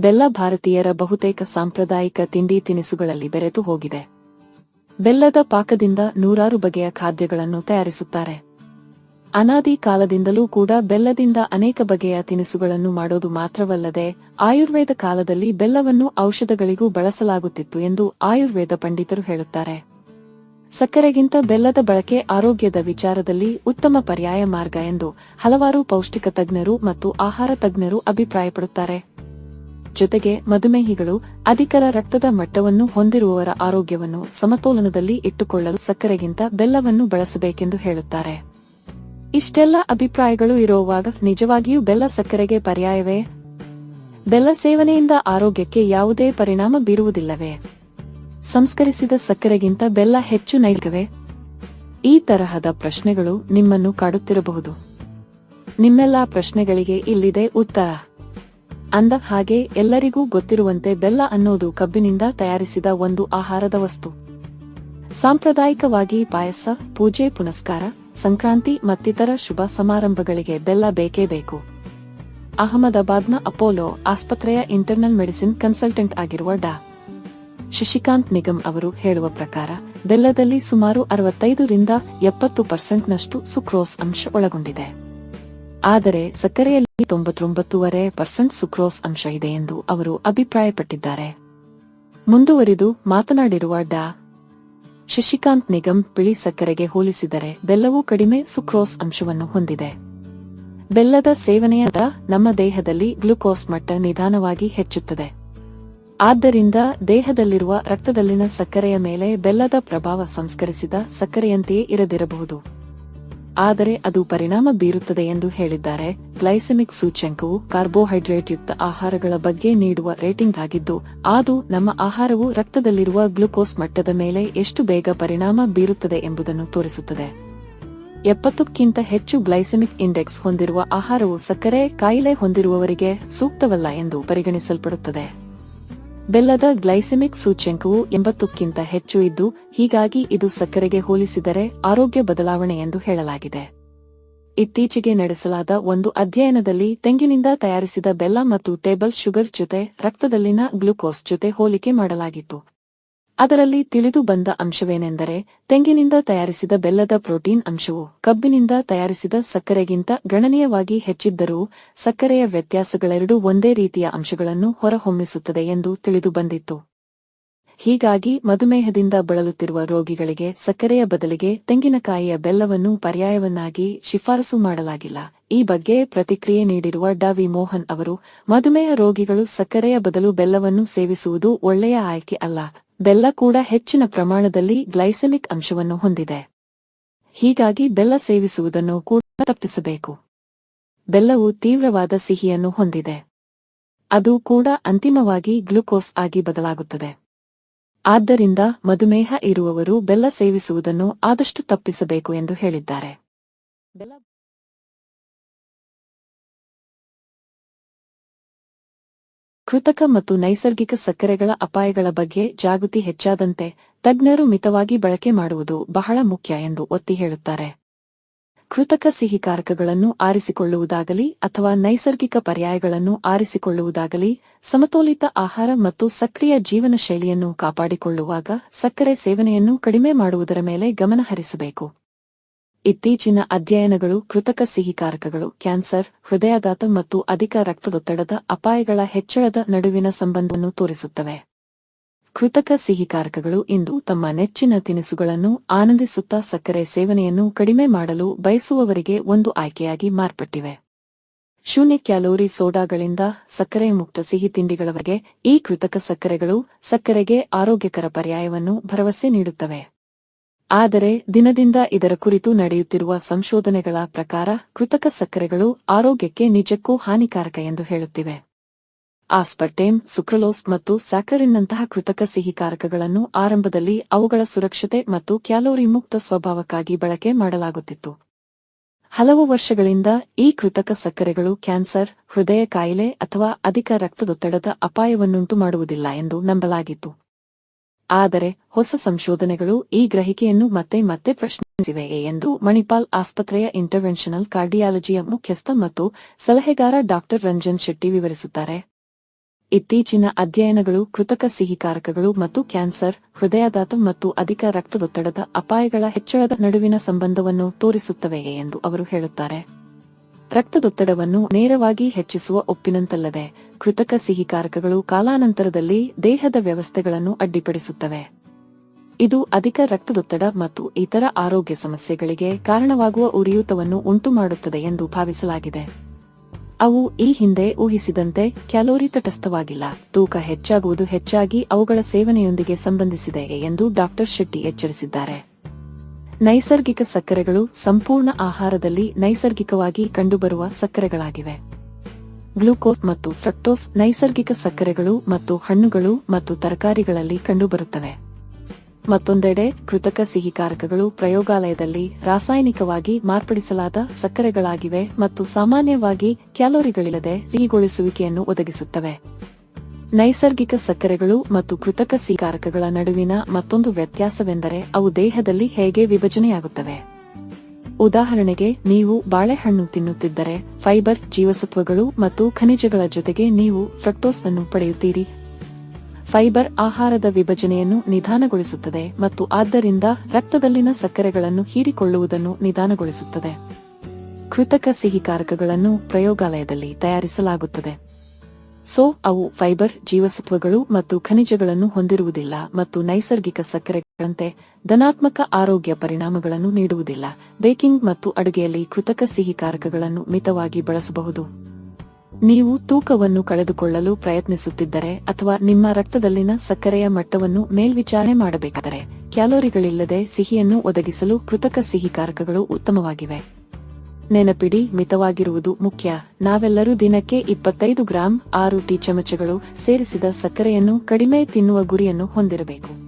ಬೆಲ್ಲ ಭಾರತೀಯರ ಬಹುತೇಕ ಸಾಂಪ್ರದಾಯಿಕ ತಿಂಡಿ ತಿನಿಸುಗಳಲ್ಲಿ ಬೆರೆತು ಹೋಗಿದೆ. ಬೆಲ್ಲದ ಪಾಕದಿಂದ ನೂರಾರು ಬಗೆಯ ಖಾದ್ಯಗಳನ್ನು ತಯಾರಿಸುತ್ತಾರೆ. ಅನಾದಿ ಕಾಲದಿಂದಲೂ ಕೂಡ ಬೆಲ್ಲದಿಂದ ಅನೇಕ ಬಗೆಯ ತಿನಿಸುಗಳನ್ನು ಮಾಡೋದು ಮಾತ್ರವಲ್ಲದೆ, ಆಯುರ್ವೇದ ಕಾಲದಲ್ಲಿ ಬೆಲ್ಲವನ್ನು ಔಷಧಗಳಿಗೂ ಬಳಸಲಾಗುತ್ತಿತ್ತು ಎಂದು ಆಯುರ್ವೇದ ಪಂಡಿತರು ಹೇಳುತ್ತಾರೆ. ಸಕ್ಕರೆಗಿಂತ ಬೆಲ್ಲದ ಬಳಕೆ ಆರೋಗ್ಯದ ವಿಚಾರದಲ್ಲಿ ಉತ್ತಮ ಪರ್ಯಾಯ ಮಾರ್ಗ ಎಂದು ಹಲವಾರು ಪೌಷ್ಟಿಕ ತಜ್ಞರು ಮತ್ತು ಆಹಾರ ತಜ್ಞರು ಅಭಿಪ್ರಾಯಪಡುತ್ತಾರೆ. ಜೊತೆಗೆ ಮಧುಮೇಹಿಗಳು ಅಧಿಕರ ರಕ್ತದ ಮಟ್ಟವನ್ನು ಹೊಂದಿರುವವರ ಆರೋಗ್ಯವನ್ನು ಸಮತೋಲನದಲ್ಲಿ ಇಟ್ಟುಕೊಳ್ಳಲು ಸಕ್ಕರೆಗಿಂತ ಬೆಲ್ಲವನ್ನು ಬಳಸಬೇಕೆಂದು ಹೇಳುತ್ತಾರೆ. ಇಷ್ಟೆಲ್ಲ ಅಭಿಪ್ರಾಯಗಳು ಇರುವಾಗ ನಿಜವಾಗಿಯೂ ಬೆಲ್ಲ ಸಕ್ಕರೆಗೆ ಪರ್ಯಾಯವೇ? ಬೆಲ್ಲ ಸೇವನೆಯಿಂದ ಆರೋಗ್ಯಕ್ಕೆ ಯಾವುದೇ ಪರಿಣಾಮ ಬೀರುವುದಿಲ್ಲವೇ? ಸಂಸ್ಕರಿಸಿದ ಸಕ್ಕರೆಗಿಂತ ಬೆಲ್ಲ ಹೆಚ್ಚು ನೈತಿಕವೇ? ಈ ತರಹದ ಪ್ರಶ್ನೆಗಳು ನಿಮ್ಮನ್ನು ಕಾಡುತ್ತಿರಬಹುದು. ನಿಮ್ಮೆಲ್ಲಾ ಪ್ರಶ್ನೆಗಳಿಗೆ ಇಲ್ಲಿದೆ ಉತ್ತರ. ಅಂದ ಹಾಗೆ ಎಲ್ಲರಿಗೂ ಗೊತ್ತಿರುವಂತೆ ಬೆಲ್ಲ ಅನ್ನೋದು ಕಬ್ಬಿನಿಂದ ತಯಾರಿಸಿದ ಒಂದು ಆಹಾರದ ವಸ್ತು. ಸಾಂಪ್ರದಾಯಿಕವಾಗಿ ಪಾಯಸ, ಪೂಜೆ, ಪುನಸ್ಕಾರ, ಸಂಕ್ರಾಂತಿ ಮತ್ತಿತರ ಶುಭ ಸಮಾರಂಭಗಳಿಗೆ ಬೆಲ್ಲ ಬೇಕೇ ಬೇಕು. ಅಹಮದಾಬಾದ್ನ ಅಪೋಲೋ ಆಸ್ಪತ್ರೆಯ ಇಂಟರ್ನಲ್ ಮೆಡಿಸಿನ್ ಕನ್ಸಲ್ಟೆಂಟ್ ಆಗಿರುವ ಡಾ. ಶಶಿಕಾಂತ್ ನಿಗಮ್ ಅವರು ಹೇಳುವ ಪ್ರಕಾರ, ಬೆಲ್ಲದಲ್ಲಿ ಸುಮಾರು ಅರವತ್ತೈದರಿಂದ ಎಪ್ಪತ್ತು ಪರ್ಸೆಂಟ್ನಷ್ಟು ಸುಕ್ರೋಸ್ ಅಂಶ ಒಳಗೊಂಡಿದೆ. ಆದರೆ ಸಕ್ಕರೆಯಲ್ಲಿ ತೊಂಬತ್ತೊಂಬತ್ತೂವರೆ ಪರ್ಸೆಂಟ್ ಸುಕ್ರೋಸ್ ಅಂಶ ಇದೆ ಎಂದು ಅವರು ಅಭಿಪ್ರಾಯಪಟ್ಟಿದ್ದಾರೆ. ಮುಂದುವರಿದು ಮಾತನಾಡಿರುವ ಡಾ. ಶಶಿಕಾಂತ್ ನಿಗಮ್ ಬಿಳಿ ಸಕ್ಕರೆಗೆ ಹೋಲಿಸಿದರೆ ಬೆಲ್ಲವೂ ಕಡಿಮೆ ಸುಕ್ರೋಸ್ ಅಂಶವನ್ನು ಹೊಂದಿದೆ. ಬೆಲ್ಲದ ಸೇವನೆಯಾದ ನಮ್ಮ ದೇಹದಲ್ಲಿ ಗ್ಲುಕೋಸ್ ಮಟ್ಟ ನಿಧಾನವಾಗಿ ಹೆಚ್ಚುತ್ತದೆ. ಆದ್ದರಿಂದ ದೇಹದಲ್ಲಿರುವ ರಕ್ತದಲ್ಲಿನ ಸಕ್ಕರೆಯ ಮೇಲೆ ಬೆಲ್ಲದ ಪ್ರಭಾವ ಸಂಸ್ಕರಿಸಿದ ಸಕ್ಕರೆಯಂತೆಯೇ ಇರದಿರಬಹುದು. ಆದರೆ ಅದು ಪರಿಣಾಮ ಬೀರುತ್ತದೆ ಎಂದು ಹೇಳಿದ್ದಾರೆ. ಗ್ಲೈಸೆಮಿಕ್ ಸೂಚ್ಯಂಕವು ಕಾರ್ಬೋಹೈಡ್ರೇಟ್ ಯುಕ್ತ ಆಹಾರಗಳ ಬಗ್ಗೆ ನೀಡುವ ರೇಟಿಂಗ್ ಆಗಿದ್ದು, ಅದು ನಮ್ಮ ಆಹಾರವು ರಕ್ತದಲ್ಲಿರುವ ಗ್ಲುಕೋಸ್ ಮಟ್ಟದ ಮೇಲೆ ಎಷ್ಟು ಬೇಗ ಪರಿಣಾಮ ಬೀರುತ್ತದೆ ಎಂಬುದನ್ನು ತೋರಿಸುತ್ತದೆ. ಎಪ್ಪತ್ತಕ್ಕಿಂತ ಹೆಚ್ಚು ಗ್ಲೈಸೆಮಿಕ್ ಇಂಡೆಕ್ಸ್ ಹೊಂದಿರುವ ಆಹಾರವು ಸಕ್ಕರೆ ಕಾಯಿಲೆ ಹೊಂದಿರುವವರಿಗೆ ಸೂಕ್ತವಲ್ಲ ಎಂದು ಪರಿಗಣಿಸಲ್ಪಡುತ್ತದೆ. ಬೆಲ್ಲದ ಗ್ಲೈಸೆಮಿಕ್ ಸೂಚ್ಯಂಕವು ಎಂಬತ್ತಕ್ಕಿಂತ ಹೆಚ್ಚು ಇದ್ದು, ಹೀಗಾಗಿ ಇದು ಸಕ್ಕರೆಗೆ ಹೋಲಿಸಿದರೆ ಆರೋಗ್ಯ ಬದಲಾವಣೆ ಎಂದು ಹೇಳಲಾಗಿದೆ. ಇತ್ತೀಚೆಗೆ ನಡೆಸಲಾದ ಒಂದು ಅಧ್ಯಯನದಲ್ಲಿ ತೆಂಗಿನಿಂದ ತಯಾರಿಸಿದ ಬೆಲ್ಲ ಮತ್ತು ಟೇಬಲ್ ಶುಗರ್ ಜೊತೆ ರಕ್ತದಲ್ಲಿನ ಗ್ಲುಕೋಸ್ ಜೊತೆ ಹೋಲಿಕೆ ಮಾಡಲಾಗಿತ್ತು. ಅದರಲ್ಲಿ ತಿಳಿದು ಬಂದ ಅಂಶವೇನೆಂದರೆ, ತೆಂಗಿನಿಂದ ತಯಾರಿಸಿದ ಬೆಲ್ಲದ ಪ್ರೋಟೀನ್ ಅಂಶವು ಕಬ್ಬಿನಿಂದ ತಯಾರಿಸಿದ ಸಕ್ಕರೆಗಿಂತ ಗಣನೀಯವಾಗಿ ಹೆಚ್ಚಿದ್ದರೂ ಸಕ್ಕರೆಯ ವ್ಯತ್ಯಾಸಗಳೆರಡೂ ಒಂದೇ ರೀತಿಯ ಅಂಶಗಳನ್ನು ಹೊರಹೊಮ್ಮಿಸುತ್ತದೆ ಎಂದು ತಿಳಿದು ಬಂದಿತ್ತು. ಹೀಗಾಗಿ ಮಧುಮೇಹದಿಂದ ಬಳಲುತ್ತಿರುವ ರೋಗಿಗಳಿಗೆ ಸಕ್ಕರೆಯ ಬದಲಿಗೆ ತೆಂಗಿನಕಾಯಿಯ ಬೆಲ್ಲವನ್ನು ಪರ್ಯಾಯವನ್ನಾಗಿ ಶಿಫಾರಸು ಮಾಡಲಾಗಿಲ್ಲ. ಈ ಬಗ್ಗೆ ಪ್ರತಿಕ್ರಿಯೆ ನೀಡಿರುವ ಡಾ ವಿ. ಮೋಹನ್ ಅವರು, ಮಧುಮೇಹ ರೋಗಿಗಳು ಸಕ್ಕರೆಯ ಬದಲು ಬೆಲ್ಲವನ್ನು ಸೇವಿಸುವುದು ಒಳ್ಳೆಯ ಆಯ್ಕೆ ಅಲ್ಲ. ಬೆಲ್ಲ ಕೂಡ ಹೆಚ್ಚಿನ ಪ್ರಮಾಣದಲ್ಲಿ ಗ್ಲೈಸೆಮಿಕ್ ಅಂಶವನ್ನು ಹೊಂದಿದೆ. ಹೀಗಾಗಿ ಬೆಲ್ಲ ಸೇವಿಸುವುದನ್ನು ಕೂಡ ತಪ್ಪಿಸಬೇಕು. ಬೆಲ್ಲವು ತೀವ್ರವಾದ ಸಿಹಿಯನ್ನು ಹೊಂದಿದೆ. ಅದು ಕೂಡ ಅಂತಿಮವಾಗಿ ಗ್ಲುಕೋಸ್ ಆಗಿ ಬದಲಾಗುತ್ತದೆ. ಆದ್ದರಿಂದ ಮಧುಮೇಹ ಇರುವವರು ಬೆಲ್ಲ ಸೇವಿಸುವುದನ್ನು ಆದಷ್ಟು ತಪ್ಪಿಸಬೇಕು ಎಂದು ಹೇಳಿದ್ದಾರೆ. ಕೃತಕ ಮತ್ತು ನೈಸರ್ಗಿಕ ಸಕ್ಕರೆಗಳ ಅಪಾಯಗಳ ಬಗ್ಗೆ ಜಾಗೃತಿ ಹೆಚ್ಚಾದಂತೆ ತಜ್ಞರು ಮಿತವಾಗಿ ಬಳಕೆ ಮಾಡುವುದು ಬಹಳ ಮುಖ್ಯ ಎಂದು ಒತ್ತಿ ಹೇಳುತ್ತಾರೆ. ಕೃತಕ ಸಿಹಿಕಾರಕಗಳನ್ನು ಆರಿಸಿಕೊಳ್ಳುವುದಾಗಲಿ ಅಥವಾ ನೈಸರ್ಗಿಕ ಪರ್ಯಾಯಗಳನ್ನು ಆರಿಸಿಕೊಳ್ಳುವುದಾಗಲಿ, ಸಮತೋಲಿತ ಆಹಾರ ಮತ್ತು ಸಕ್ರಿಯ ಜೀವನ ಶೈಲಿಯನ್ನು ಕಾಪಾಡಿಕೊಳ್ಳುವಾಗ ಸಕ್ಕರೆ ಸೇವನೆಯನ್ನು ಕಡಿಮೆ ಮಾಡುವುದರ ಮೇಲೆ ಗಮನ ಹರಿಸಬೇಕು ಇತ್ತೀಚಿನ ಅಧ್ಯಯನಗಳು ಕೃತಕ ಸಿಹಿಕಾರಕಗಳು, ಕ್ಯಾನ್ಸರ್, ಹೃದಯಾಘಾತ ಮತ್ತು ಅಧಿಕ ರಕ್ತದೊತ್ತಡದ ಅಪಾಯಗಳ ಹೆಚ್ಚಳದ ನಡುವಿನ ಸಂಬಂಧವನ್ನು ತೋರಿಸುತ್ತವೆ. ಕೃತಕ ಸಿಹಿಕಾರಕಗಳು ಇಂದು ತಮ್ಮ ನೆಚ್ಚಿನ ತಿನಿಸುಗಳನ್ನು ಆನಂದಿಸುತ್ತಾ ಸಕ್ಕರೆ ಸೇವನೆಯನ್ನು ಕಡಿಮೆ ಮಾಡಲು ಬಯಸುವವರಿಗೆ ಒಂದು ಆಯ್ಕೆಯಾಗಿ ಮಾರ್ಪಟ್ಟಿವೆ. ಶೂನ್ಯ ಕ್ಯಾಲೋರಿ ಸೋಡಾಗಳಿಂದ ಸಕ್ಕರೆ ಮುಕ್ತ ಸಿಹಿ ತಿಂಡಿಗಳವರೆಗೆ ಈ ಕೃತಕ ಸಕ್ಕರೆಗಳು ಸಕ್ಕರೆಗೆ ಆರೋಗ್ಯಕರ ಪರ್ಯಾಯವನ್ನು ಭರವಸೆ ನೀಡುತ್ತವೆ. ಆದರೆ ದಿನದಿಂದ ಇದರ ಕುರಿತು ನಡೆಯುತ್ತಿರುವ ಸಂಶೋಧನೆಗಳ ಪ್ರಕಾರ ಕೃತಕ ಸಕ್ಕರೆಗಳು ಆರೋಗ್ಯಕ್ಕೆ ನಿಜಕ್ಕೂ ಹಾನಿಕಾರಕ ಎಂದು ಹೇಳುತ್ತಿವೆ. ಆಸ್ಪರ್ಟೇಮ್, ಸುಕ್ರಲೋಸ್ ಮತ್ತು ಸ್ಯಾಕರಿನ್ನಂತಹ ಕೃತಕ ಸಿಹಿಕಾರಕಗಳನ್ನು ಆರಂಭದಲ್ಲಿ ಅವುಗಳ ಸುರಕ್ಷತೆ ಮತ್ತು ಕ್ಯಾಲೋರಿ ಮುಕ್ತ ಸ್ವಭಾವಕ್ಕಾಗಿ ಬಳಕೆ ಮಾಡಲಾಗುತ್ತಿತ್ತು. ಹಲವು ವರ್ಷಗಳಿಂದ ಈ ಕೃತಕ ಸಕ್ಕರೆಗಳು ಕ್ಯಾನ್ಸರ್, ಹೃದಯ ಕಾಯಿಲೆ ಅಥವಾ ಅಧಿಕ ರಕ್ತದೊತ್ತಡದ ಅಪಾಯವನ್ನುಂಟು ಮಾಡುವುದಿಲ್ಲ ಎಂದು ನಂಬಲಾಗಿತ್ತು. ಆದರೆ ಹೊಸ ಸಂಶೋಧನೆಗಳು ಈ ಗ್ರಹಿಕೆಯನ್ನು ಮತ್ತೆ ಮತ್ತೆ ಪ್ರಶ್ನಿಸಿವೆ ಎಂದು ಮಣಿಪಾಲ್ ಆಸ್ಪತ್ರೆಯ ಇಂಟರ್ವೆನ್ಷನಲ್ ಕಾರ್ಡಿಯಾಲಜಿಯ ಮುಖ್ಯಸ್ಥ ಮತ್ತು ಸಲಹೆಗಾರ ಡಾಕ್ಟರ್ ರಂಜನ್ ಶೆಟ್ಟಿ ವಿವರಿಸುತ್ತಾರೆ. ಇತ್ತೀಚಿನ ಅಧ್ಯಯನಗಳು ಕೃತಕ ಸಿಹಿಕಾರಕಗಳು ಮತ್ತು ಕ್ಯಾನ್ಸರ್, ಹೃದಯಾಘಾತ ಮತ್ತು ಅಧಿಕ ರಕ್ತದೊತ್ತಡದ ಅಪಾಯಗಳ ಹೆಚ್ಚಳದ ನಡುವಿನ ಸಂಬಂಧವನ್ನು ತೋರಿಸುತ್ತವೆಯೇ ಎಂದು ಅವರು ಹೇಳುತ್ತಾರೆ. ರಕ್ತದೊತ್ತಡವನ್ನು ನೇರವಾಗಿ ಹೆಚ್ಚಿಸುವ ಒಪ್ಪಿನಂತಲ್ಲದೆ ಕೃತಕ ಸಿಹಿಕಾರಕಗಳು ಕಾಲಾನಂತರದಲ್ಲಿ ದೇಹದ ವ್ಯವಸ್ಥೆಗಳನ್ನು ಅಡ್ಡಿಪಡಿಸುತ್ತವೆ. ಇದು ಅಧಿಕ ರಕ್ತದೊತ್ತಡ ಮತ್ತು ಇತರ ಆರೋಗ್ಯ ಸಮಸ್ಯೆಗಳಿಗೆ ಕಾರಣವಾಗುವ ಉರಿಯೂತವನ್ನು ಉಂಟುಮಾಡುತ್ತದೆ ಎಂದು ಭಾವಿಸಲಾಗಿದೆ. ಅವು ಈ ಹಿಂದೆ ಊಹಿಸಿದಂತೆ ಕ್ಯಾಲೋರಿ ತಟಸ್ಥವಾಗಿಲ್ಲ, ತೂಕ ಹೆಚ್ಚಾಗುವುದು ಹೆಚ್ಚಾಗಿ ಅವುಗಳ ಸೇವನೆಯೊಂದಿಗೆ ಸಂಬಂಧಿಸಿದೆ ಎಂದು ಡಾಕ್ಟರ್ ಶೆಟ್ಟಿ ಎಚ್ಚರಿಸಿದ್ದಾರೆ. ನೈಸರ್ಗಿಕ ಸಕ್ಕರೆಗಳು ಸಂಪೂರ್ಣ ಆಹಾರದಲ್ಲಿ ನೈಸರ್ಗಿಕವಾಗಿ ಕಂಡುಬರುವ ಸಕ್ಕರೆಗಳಾಗಿವೆ. ಗ್ಲೂಕೋಸ್ ಮತ್ತು ಫ್ರಕ್ಟೋಸ್ ನೈಸರ್ಗಿಕ ಸಕ್ಕರೆಗಳು ಮತ್ತು ಹಣ್ಣುಗಳು ಮತ್ತು ತರಕಾರಿಗಳಲ್ಲಿ ಕಂಡುಬರುತ್ತವೆ. ಮತ್ತೊಂದೆಡೆ ಕೃತಕ ಸಿಹಿಕಾರಕಗಳು ಪ್ರಯೋಗಾಲಯದಲ್ಲಿ ರಾಸಾಯನಿಕವಾಗಿ ಮಾರ್ಪಡಿಸಲಾದ ಸಕ್ಕರೆಗಳಾಗಿವೆ ಮತ್ತು ಸಾಮಾನ್ಯವಾಗಿ ಕ್ಯಾಲೋರಿಗಳಿಲ್ಲದೆ ಸಿಹಿಗೊಳಿಸುವಿಕೆಯನ್ನು ಒದಗಿಸುತ್ತವೆ. ನೈಸರ್ಗಿಕ ಸಕ್ಕರೆಗಳು ಮತ್ತು ಕೃತಕ ಸಿಹಿಕಾರಕಗಳ ನಡುವಿನ ಮತ್ತೊಂದು ವ್ಯತ್ಯಾಸವೆಂದರೆ ಅವು ದೇಹದಲ್ಲಿ ಹೇಗೆ ವಿಭಜನೆಯಾಗುತ್ತವೆ? ಉದಾಹರಣೆಗೆ, ನೀವು ಬಾಳೆಹಣ್ಣು ತಿನ್ನುತ್ತಿದ್ದರೆ ಫೈಬರ್, ಜೀವಸತ್ವಗಳು ಮತ್ತು ಖನಿಜಗಳ ಜೊತೆಗೆ ನೀವು ಫ್ರಕ್ಟೋಸ್ ಅನ್ನು ಪಡೆಯುತ್ತೀರಿ. ಫೈಬರ್ ಆಹಾರದ ವಿಭಜನೆಯನ್ನು ನಿಧಾನಗೊಳಿಸುತ್ತದೆ ಮತ್ತು ಆದ್ದರಿಂದ ರಕ್ತದಲ್ಲಿನ ಸಕ್ಕರೆಗಳನ್ನು ಹೀರಿಕೊಳ್ಳುವುದನ್ನು ನಿಧಾನಗೊಳಿಸುತ್ತದೆ. ಕೃತಕ ಸಿಹಿಕಾರಕಗಳನ್ನು ಪ್ರಯೋಗಾಲಯದಲ್ಲಿ ತಯಾರಿಸಲಾಗುತ್ತದೆ. ಸೊ, ಅವು ಫೈಬರ್, ಜೀವಸತ್ವಗಳು ಮತ್ತು ಖನಿಜಗಳನ್ನು ಹೊಂದಿರುವುದಿಲ್ಲ ಮತ್ತು ನೈಸರ್ಗಿಕ ಸಕ್ಕರೆಗಳಂತೆ ಧನಾತ್ಮಕ ಆರೋಗ್ಯ ಪರಿಣಾಮಗಳನ್ನು ನೀಡುವುದಿಲ್ಲ. ಬೇಕಿಂಗ್ ಮತ್ತು ಅಡುಗೆಯಲ್ಲಿ ಕೃತಕ ಸಿಹಿಕಾರಕಗಳನ್ನು ಮಿತವಾಗಿ ಬಳಸಬಹುದು. ನೀವು ತೂಕವನ್ನು ಕಳೆದುಕೊಳ್ಳಲು ಪ್ರಯತ್ನಿಸುತ್ತಿದ್ದರೆ ಅಥವಾ ನಿಮ್ಮ ರಕ್ತದಲ್ಲಿನ ಸಕ್ಕರೆಯ ಮಟ್ಟವನ್ನು ಮೇಲ್ವಿಚಾರಣೆ ಮಾಡಬೇಕಾದರೆ ಕ್ಯಾಲೋರಿಗಳಿಲ್ಲದೆ ಸಿಹಿಯನ್ನು ಒದಗಿಸಲು ಕೃತಕ ಸಿಹಿಕಾರಕಗಳು ಉತ್ತಮವಾಗಿವೆ. ನೆನಪಿಡಿ, ಮಿತವಾಗಿರುವುದು ಮುಖ್ಯ. ನಾವೆಲ್ಲರೂ ದಿನಕ್ಕೆ ಇಪ್ಪತ್ತೈದು ಗ್ರಾಂ ಆರು ಟೀ ಚಮಚಗಳು ಸೇರಿಸಿದ ಸಕ್ಕರೆಯನ್ನು ಕಡಿಮೆ ತಿನ್ನುವ ಗುರಿಯನ್ನು ಹೊಂದಿರಬೇಕು.